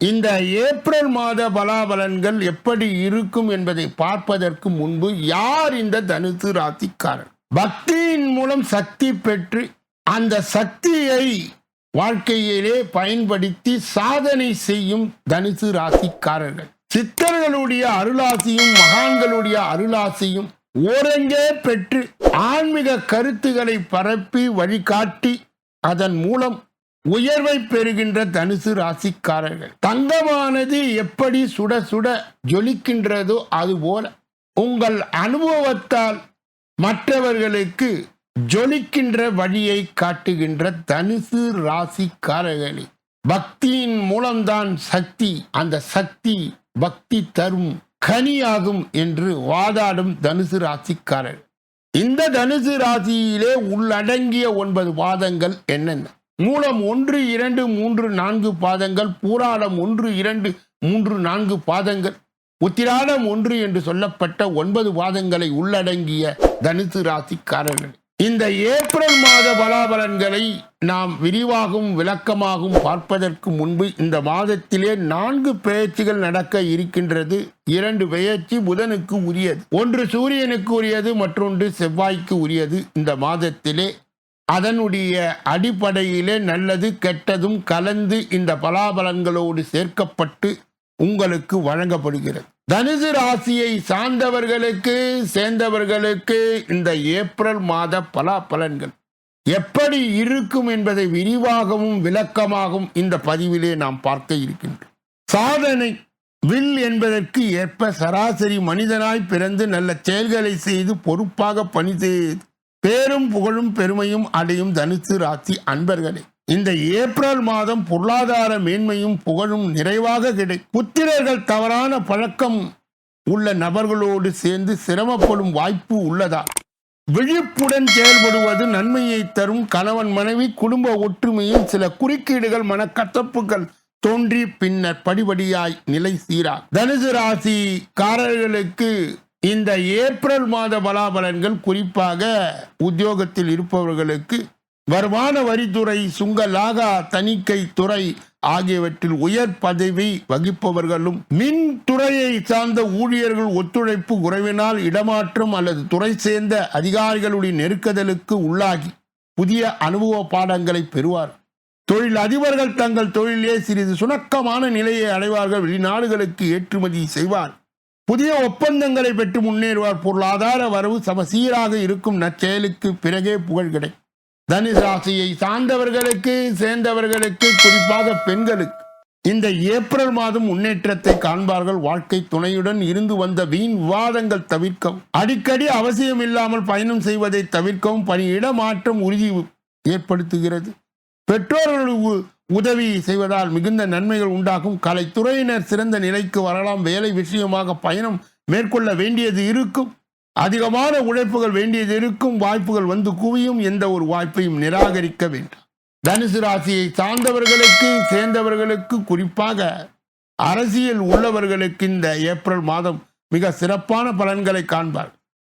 இந்த ஏப்ரல் மாத பலாபலன்கள் எப்படி இருக்கும் என்பதை பார்ப்பதற்கு முன்பு யார் இந்த தனுசு ராசிக்காரன் பக்தியின் மூலம் சக்தி பெற்று அந்த சக்தியை வாழ்க்கையிலே பயன்படுத்தி சாதனை செய்யும் தனுசு ராசிக்காரர்கள். சித்தர்களுடைய அருளாசியும் மகான்களுடைய அருளாசியும் ஓரங்கே பெற்று ஆன்மீக கருத்துக்களை பரப்பி வழிகாட்டி அதன் மூலம் உயர்வை பெறுகின்ற தனுசு ராசிக்காரர்கள். தங்கமானது எப்படி சுட சுட ஜொலிக்கின்றதோ அதுபோல உங்கள் அனுபவத்தால் மற்றவர்களுக்கு ஜொலிக்கின்ற வழியை காட்டுகின்ற தனுசு ராசிக்காரர்களே. பக்தியின் மூலம்தான் சக்தி அந்த சக்தி பக்தி தரும் கனியாகும் என்று வாதாடும் தனுசு ராசிக்காரர் இந்த தனுசு ராசியிலே உள்ளடங்கிய ஒன்பது வாதங்கள் என்னென்ன? மூலம் ஒன்று இரண்டு மூன்று நான்கு பாதங்கள் பூராடம் ஒன்று இரண்டு மூன்று நான்கு பாதங்கள். உத்திராடம் ஒன்று என்று சொல்லப்பட்ட ஒன்பது பாதங்களை உள்ளடங்கிய தனுசு ராசிக்காரர்கள். இந்த ஏப்ரல் மாத பலாபலன்களை நாம் விரிவாகவும் விளக்கமாகவும் பார்ப்பதற்கு முன்பு இந்த மாதத்திலே நான்கு பெயர்ச்சிகள் நடக்க இருக்கின்றது. இரண்டு பெயர்ச்சி புதனுக்கு உரியது. ஒன்று சூரியனுக்கு உரியது மற்றொன்று செவ்வாய்க்கு உரியது. இந்த மாதத்திலே அதனுடைய அடிப்படையிலே நல்லது கெட்டதும் கலந்து இந்த பலாபலன்களோடு சேர்க்கப்பட்டு உங்களுக்கு வழங்கப்படுகிறது. தனுசு ராசியை சார்ந்தவர்களுக்கு சேர்ந்தவர்களுக்கு இந்த ஏப்ரல் மாத பலாபலன்கள் எப்படி இருக்கும் என்பதை விரிவாகவும் விளக்கமாகவும் இந்த பதிவிலே நாம் பார்க்க இருக்கின்றோம். சாதனை வில் என்பதற்கு ஏற்ப சராசரி மனிதனாய் பிறந்து நல்ல செயல்களை செய்து பொறுப்பாக பணி செய்து பேரும் புகழும் பெருமையும் அடையும் தனுசு ராசி அன்பர்களே. இந்த ஏப்ரல் மாதம் பொருளாதார மேன்மையும் புகழும் நிறைவாக கிடை புத்திரர்கள் தவறான பழக்கம் உள்ள நபர்களோடு சேர்ந்து சிரமப்படும் வாய்ப்பு உள்ளதா? விழிப்புடன் செயல்படுவது நன்மையை தரும் கணவன் மனைவி குடும்ப ஒற்றுமையில் சில குறுக்கீடுகள் மனக்கசப்புகள் தோன்றி பின்னர் படிபடியாய் நிலை சீரா. தனுசு ராசிக்காரர்களுக்கு இந்த ஏப்ரல் மாத பலாபலன்கள் குறிப்பாக உத்தியோகத்தில் இருப்பவர்களுக்கு வருமான வரித்துறை சுங்க லாகா தணிக்கை துறை ஆகியவற்றில் உயர் பதவி வகிப்பவர்களும் மின் துறையை சார்ந்த ஊழியர்கள் ஒத்துழைப்பு குறைவினால் இடமாற்றம் அல்லது துறை சேர்ந்த அதிகாரிகளுடைய நெருக்குதலுக்கு உள்ளாகி புதிய அனுபவ பாடங்களை பெறுவார். தொழில் அதிபர்கள் தங்கள் தொழிலே சிறிது சுணக்கமான நிலையை அடைவார்கள். வெளிநாடுகளுக்கு ஏற்றுமதி செய்வார். புதிய ஒப்பந்தங்களை பெற்று முன்னேறுவார். பொருளாதார வரவு சமசீராக இருக்கும் நற்செயலுக்கு பிறகே புகழ் கிடைக்கும். தனுசு ராசியை சார்ந்தவர்களுக்கு சேர்ந்தவர்களுக்கு குறிப்பாக பெண்களுக்கு இந்த ஏப்ரல் மாதம் முன்னேற்றத்தை காண்பார்கள். வாழ்க்கை துணையுடன் இருந்து வந்த வீண் விவாதங்கள் தவிர்க்கவும் அடிக்கடி அவசியம் இல்லாமல் பயணம் செய்வதை தவிர்க்கவும் பணியிட மாற்றம் உறுதி ஏற்படுத்துகிறது. பெற்றோர்கள் உதவி செய்வதால் மிகுந்த நன்மைகள் உண்டாகும். கலைத்துறையினர் சிறந்த நிலைக்கு வரலாம். வேலை விஷயமாக பயணம் மேற்கொள்ள வேண்டியது இருக்கும். அதிகமான உழைப்புகள் வேண்டியது இருக்கும். வாய்ப்புகள் வந்து குவியும். எந்த ஒரு வாய்ப்பையும் நிராகரிக்க வேண்டாம். தனுசு ராசியை சார்ந்தவர்களுக்கு சேர்ந்தவர்களுக்கு குறிப்பாக அரசியல் உள்ளவர்களுக்கு இந்த ஏப்ரல் மாதம் மிக சிறப்பான பலன்களை காண்பார்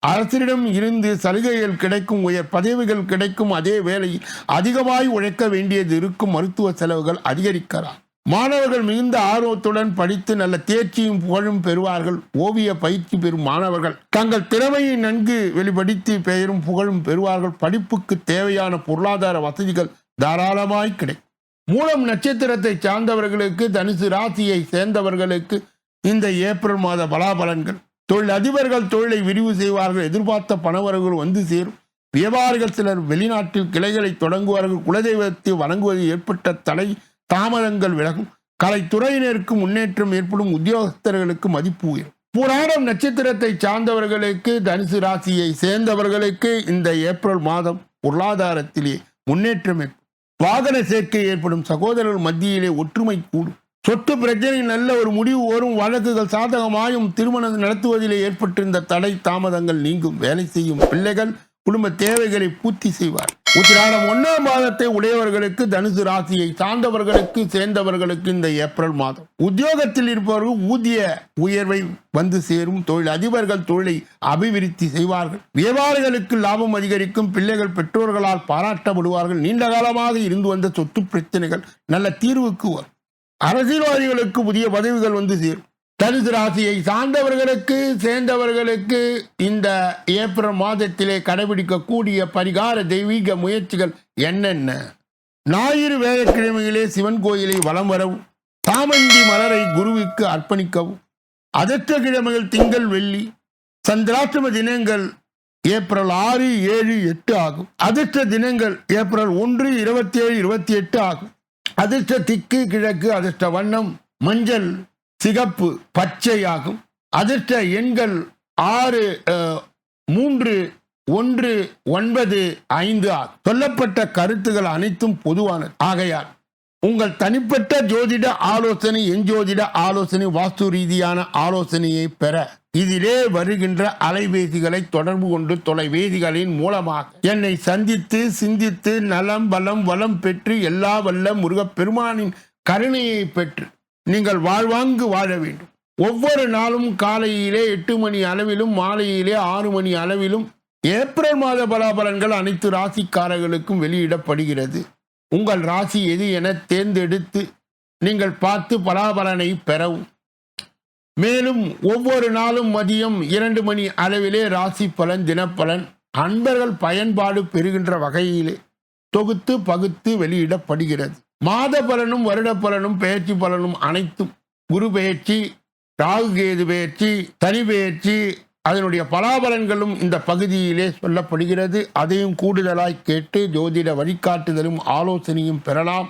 அரசரிடம் இருந்து சலுகைகள் கிடைக்கும் உயர் பதவிகள் கிடைக்கும் அதே வேளையில் அதிகமாய் உழைக்க வேண்டியது இருக்கும் மருத்துவ செலவுகள் அதிகரிக்கலாம். மாணவர்கள் மிகுந்த ஆர்வத்துடன் படித்து நல்ல தேர்ச்சியும் புகழும் பெறுவார்கள். ஓவிய பயிற்சி பெறும் மாணவர்கள் தங்கள் திறமையை நன்கு வெளிப்படுத்தி பெயரும் புகழும் பெறுவார்கள். படிப்புக்கு தேவையான பொருளாதார வசதிகள் தாராளமாய் கிடைக்கும். மூலம் நட்சத்திரத்தை சார்ந்தவர்களுக்கு தனுசு ராசியை சேர்ந்தவர்களுக்கு இந்த ஏப்ரல் மாத பலாபலன்கள் தொழில் அதிபர்கள் தொழிலை விரிவு செய்வார்கள் எதிர்பார்த்த பணவரவுகள் வந்து சேரும். வியாபாரிகள் சிலர் வெளிநாட்டில் கிளைகளை தொடங்குவார்கள் குலதெய்வத்தை வணங்குவது ஏற்பட்ட தலை தாமதங்கள் விலகும். கலைத்துறையினருக்கு முன்னேற்றம் ஏற்படும் உத்தியோகஸ்தர்களுக்கு மதிப்பு உயரும். புராணம் நட்சத்திரத்தை சார்ந்தவர்களுக்கு தனுசு ராசியை சேர்ந்தவர்களுக்கு இந்த ஏப்ரல் மாதம் பொருளாதாரத்திலே முன்னேற்றம் ஏற்படும். வாகன சேர்க்கை ஏற்படும் சகோதரர்கள் மத்தியிலே ஒற்றுமை கூடும். சொத்து பிரச்சனை நல்ல ஒரு முடிவு வரும். வழக்குகள் சாதகமாயும் திருமணம் நடத்துவதிலே ஏற்பட்டிருந்த தடை தாமதங்கள் நீங்கும். வேலை செய்யும் பிள்ளைகள் குடும்ப தேவைகளை பூர்த்தி செய்வார். உத்திராடம் ஒன்றாம் மாதத்தை உடையவர்களுக்கு தனுசு ராசியை சார்ந்தவர்களுக்கு சேர்ந்தவர்களுக்கு இந்த ஏப்ரல் மாதம். உத்தியோகத்தில் இருப்பவர்கள் ஊதிய உயர்வை வந்து சேரும். தொழில் அதிபர்கள் தொழிலை அபிவிருத்தி செய்வார்கள். வியாபாரிகளுக்கு லாபம் அதிகரிக்கும். பிள்ளைகள் பெற்றோர்களால் பாராட்டப்படுவார்கள். நீண்ட காலமாக இருந்து வந்த சொத்து பிரச்சனைகள் நல்ல தீர்வுக்கு வரும். அரசியல்வாதிகளுக்கு புதிய பதவிகள் வந்து சேரும். தனுசு ராசியை சார்ந்தவர்களுக்கு சேர்ந்தவர்களுக்கு இந்த ஏப்ரல் மாதத்திலே கடைபிடிக்கக்கூடிய பரிகார தெய்வீக முயற்சிகள் என்னென்ன? ஞாயிறு வேலைக்கிழமையிலே சிவன் கோயிலை வலம் வரவும் தாமந்தி மலரை குருவுக்கு அர்ப்பணிக்கவும் அதற்ற கிழமைகள் திங்கள் வெள்ளி சந்திராஷ்டம தினங்கள் ஏப்ரல் ஆறு ஏழு எட்டு ஆகும். அதிர்ஷ்ட தினங்கள் ஏப்ரல் ஒன்று இருபத்தி ஏழு இருபத்தி எட்டு ஆகும். அதிர்ஷ்ட திக்கு கிழக்கு அதிர்ஷ்ட வண்ணம் மஞ்சள் சிகப்பு பச்சை ஆகும் அதிர்ஷ்ட எண்கள் ஆறு மூன்று ஒன்று ஒன்பது ஐந்து ஆகும் சொல்லப்பட்ட கருத்துகள் அனைத்தும் பொதுவானது. ஆகையால் உங்கள் தனிப்பட்ட ஜோதிட ஆலோசனை எஞ்சோதிட ஆலோசனை வாஸ்து ரீதியான ஆலோசனையை பெற இதிலே வருகின்ற அலைபேசிகளை தொடர்பு கொண்டு தொலைபேசிகளின் மூலமாக என்னை சந்தித்து சிந்தித்து நலம் பலம் வளம் பெற்று எல்லா வல்ல முருகப்பெருமானின் கருணையை பெற்று நீங்கள் வாழ்வாங்கு வாழ வேண்டும். ஒவ்வொரு நாளும் காலையிலே எட்டு மணி அளவிலும் மாலையிலே ஆறு மணி அளவிலும் ஏப்ரல் மாத பலாபலன்கள் அனைத்து ராசிக்காரர்களுக்கும் வெளியிடப்படுகிறது. உங்கள் ராசி எது என தேர்ந்தெடுத்து நீங்கள் பார்த்து பலாபலனை பெறவும். மேலும் ஒவ்வொரு நாளும் மதியம் இரண்டு மணி அளவிலே ராசி பலன் தினப்பலன் அன்பர்கள் பயன்பாடு பெறுகின்ற வகையிலே தொகுத்து பகுத்து வெளியிடப்படுகிறது. மாத பலனும் வருட பலனும் பெயர்ச்சி பலனும் அனைத்தும் குரு பெயர்ச்சி ராகு கேது பெயர்ச்சி தனி பெயர்ச்சி அதனுடைய பலாபலன்களும் இந்த பகுதியிலே சொல்லப்படுகிறது. அதையும் கூடுதலாய் கேட்டு ஜோதிட வழிகாட்டுதலும் ஆலோசனையும் பெறலாம்.